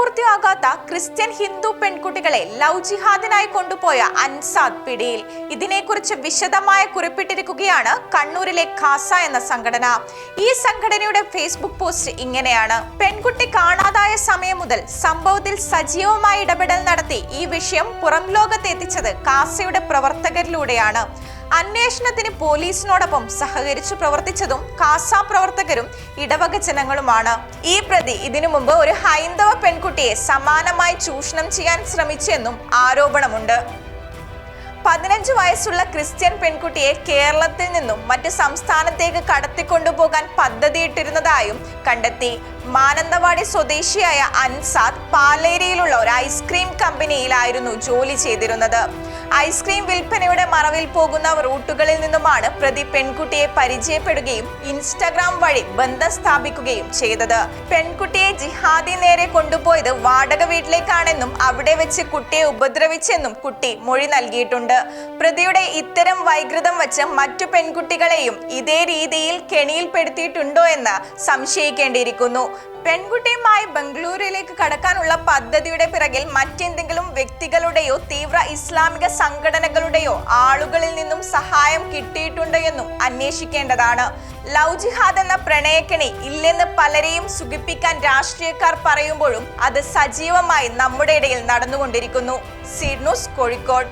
പ്രായപൂർത്തിയാകാത്ത ക്രിസ്ത്യൻ ഹിന്ദു പെൺകുട്ടികളെ ലവ് ജിഹാദിനായി കൊണ്ടുപോയ അൻസാദ് പിടിയിൽ. ഇതിനെക്കുറിച്ച് വിശദമായ കുറിപ്പിട്ടിരിക്കുകയാണ് കണ്ണൂരിലെ ഖാസ എന്ന സംഘടന. ഈ സംഘടനയുടെ ഫേസ്ബുക്ക് പോസ്റ്റ് ഇങ്ങനെയാണ്. പെൺകുട്ടി കാണാതായ സമയം മുതൽ സംഭവത്തിൽ സജീവമായ ഇടപെടൽ നടത്തി ഈ വിഷയം പുറം ലോകത്ത് എത്തിച്ചത് കാസയുടെ പ്രവർത്തകരിലൂടെയാണ്. അന്വേഷണത്തിന് പോലീസിനോടൊപ്പം സഹകരിച്ചു പ്രവർത്തിച്ചതും കാസ പ്രവർത്തകരും ഇടവക ജനങ്ങളുമാണ്. ഈ പ്രതി ഇതിനു മുമ്പ് ഒരു ഹൈന്ദവ പെൺകുട്ടിയെ സമാനമായി ചൂഷണം ചെയ്യാൻ ശ്രമിച്ചെന്നും ആരോപണമുണ്ട്. പതിനഞ്ച് വയസ്സുള്ള ക്രിസ്ത്യൻ പെൺകുട്ടിയെ കേരളത്തിൽ നിന്നും മറ്റ് സംസ്ഥാനത്തേക്ക് കടത്തിക്കൊണ്ടുപോകാൻ പദ്ധതിയിട്ടിരുന്നതായും കണ്ടെത്തി. മാനന്തവാടി സ്വദേശിയായ അൻസാദ് പാലേരിയിലുള്ള ഒരു ഐസ്ക്രീം കമ്പനിയിലായിരുന്നു ജോലി ചെയ്തിരുന്നത്. ഐസ്ക്രീം വിൽപ്പനയുടെ മറവിൽ പോകുന്ന റൂട്ടുകളിൽ നിന്നുമാണ് പ്രതി പെൺകുട്ടിയെ പരിചയപ്പെടുകയും ഇൻസ്റ്റാഗ്രാം വഴി ബന്ധം സ്ഥാപിക്കുകയും ചെയ്തത്. പെൺകുട്ടിയെ ജിഹാദി നേരെ കൊണ്ടുപോയത് വാടക വീട്ടിലേക്കാണെന്നും അവിടെ വെച്ച് കുട്ടിയെ ഉപദ്രവിച്ചെന്നും കുട്ടി മൊഴി നൽകിയിട്ടുണ്ട്. പ്രതിയുടെ ഇത്തരം വൈകൃതം വച്ച് മറ്റു പെൺകുട്ടികളെയും ഇതേ രീതിയിൽ കെണിയിൽപ്പെടുത്തിയിട്ടുണ്ടോ എന്ന് സംശയിക്കേണ്ടിയിരിക്കുന്നു. പെൺകുട്ടിയുമായി ബംഗളൂരുവിലേക്ക് കടക്കാനുള്ള പദ്ധതിയുടെ പിറകിൽ മറ്റെന്തെങ്കിലും വ്യക്തികളുടെയോ തീവ്ര ഇസ്ലാമിക സംഘടനകളുടെയോ ആളുകളിൽ നിന്നും സഹായം കിട്ടിയിട്ടുണ്ടോ എന്നും അന്വേഷിക്കേണ്ടതാണ്. ലവ് ജിഹാദ് എന്ന പ്രണയക്കിണി ഇല്ലെന്ന് പലരെയും സുഖിപ്പിക്കാൻ രാഷ്ട്രീയക്കാർ പറയുമ്പോഴും അത് സജീവമായി നമ്മുടെ ഇടയിൽ നടന്നുകൊണ്ടിരിക്കുന്നു. സിഡ്നൂസ് കോഴിക്കോട്.